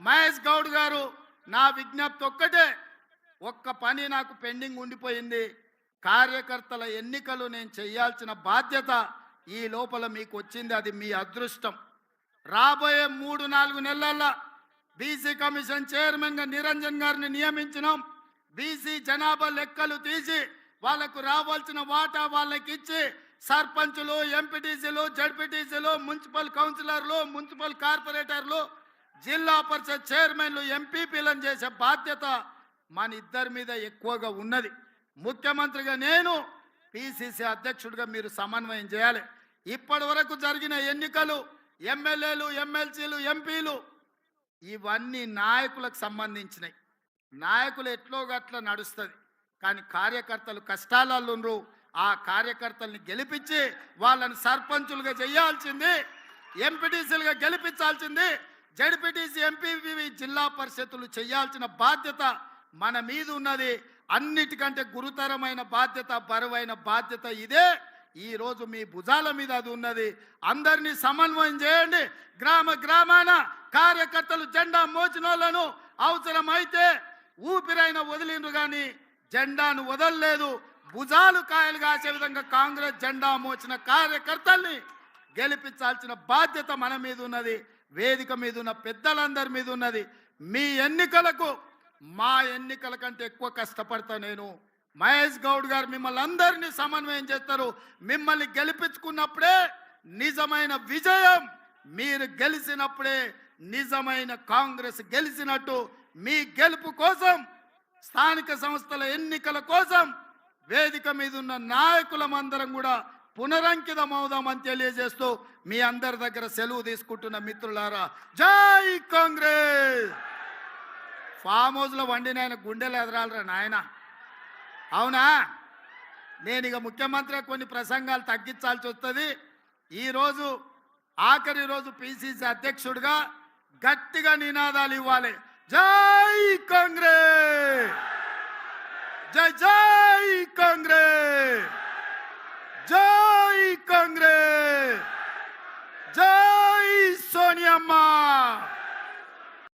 మహేష్ గౌడ్ గారు నా విజ్ఞప్తి ఒక్కటే. ఒక్క పని నాకు పెండింగ్ ఉండిపోయింది. కార్యకర్తల ఎన్నికలు నేను చేయాల్సిన బాధ్యత ఈ లోపల మీకు వచ్చింది అది మీ అదృష్టం. రాబోయే మూడు నాలుగు నెలల్లో బీసీ కమిషన్ చైర్మన్గా నిరంజన్ గారిని నియమించినాం. బీసీ జనాభా లెక్కలు తీసి వాళ్ళకు రావాల్సిన వాటా వాళ్ళకి ఇచ్చి సర్పంచులు ఎంపీటీసీలు జడ్పీటీసీలు మున్సిపల్ కౌన్సిలర్లు మున్సిపల్ కార్పొరేటర్లు జిల్లా పరిషత్ చైర్మన్లు ఎంపీపీలను చేసే బాధ్యత మన ఇద్దరి మీద ఎక్కువగా ఉన్నది. ముఖ్యమంత్రిగా నేను పిసిసి అధ్యక్షుడిగా మీరు సమన్వయం చేయాలి. ఇప్పటి వరకు జరిగిన ఎన్నికలు ఎమ్మెల్యేలు ఎమ్మెల్సీలు ఎంపీలు ఇవన్నీ నాయకులకు సంబంధించినవి నాయకులు ఎట్లో గట్ల నడుస్తుంది. కానీ కార్యకర్తలు కష్టాలలో ఆ కార్యకర్తల్ని గెలిపించి వాళ్ళని సర్పంచులుగా చేయాల్సింది ఎంపీటీసీలుగా గెలిపించాల్సింది జడ్పీటీసీ ఎంపీవి జిల్లా పరిషత్తులు చేయాల్సిన బాధ్యత మన మీద ఉన్నది. అన్నిటికంటే గురుతరమైన బాధ్యత బరువైన బాధ్యత ఇదే. ఈరోజు మీ భుజాల మీద అది ఉన్నది. అందరినీ సమన్వయం చేయండి. గ్రామ గ్రామాన కార్యకర్తలు జెండా మోచినోళ్ళను అవసరమైతే ఊపిరైన వదిలిండ్రు కానీ జెండాను వదలలేదు. భుజాలు కాయలు కాసే విధంగా కాంగ్రెస్ జెండా మోచిన కార్యకర్తల్ని గెలిపించాల్సిన బాధ్యత మన మీద ఉన్నది. వేదిక మీద ఉన్న పెద్దలందరి మీద ఉన్నది మీ ఎన్నికలకు మా ఎన్నికల కంటే ఎక్కువ కష్టపడతా నేను. మహేష్ గౌడ్ గారు మిమ్మల్ని అందరినీ సమన్వయం చేస్తారు. మిమ్మల్ని గెలిపించుకున్నప్పుడే నిజమైన విజయం. మీరు గెలిచినప్పుడే నిజమైన కాంగ్రెస్ గెలిచినట్టు. మీ గెలుపు కోసం స్థానిక సంస్థల ఎన్నికల కోసం వేదిక మీద ఉన్న నాయకులమందరం కూడా పునరంకితం అవుదామని తెలియజేస్తూ మీ అందరి దగ్గర సెలవు తీసుకుంటున్న మిత్రులారా జై కాంగ్రెస్! ఫామ్ హౌస్లో వండిన ఆయన గుండెలు ఎదరాలరా నాయన. అవునా? నేను ఇక ముఖ్యమంత్రి కొన్ని ప్రసంగాలు తగ్గించాల్సి వస్తుంది. ఈరోజు ఆఖరి రోజు పిసిసి అధ్యక్షుడిగా గట్టిగా నినాదాలు ఇవ్వాలి. జై కాంగ్రెస్! జై జై కాంగ్రెస్!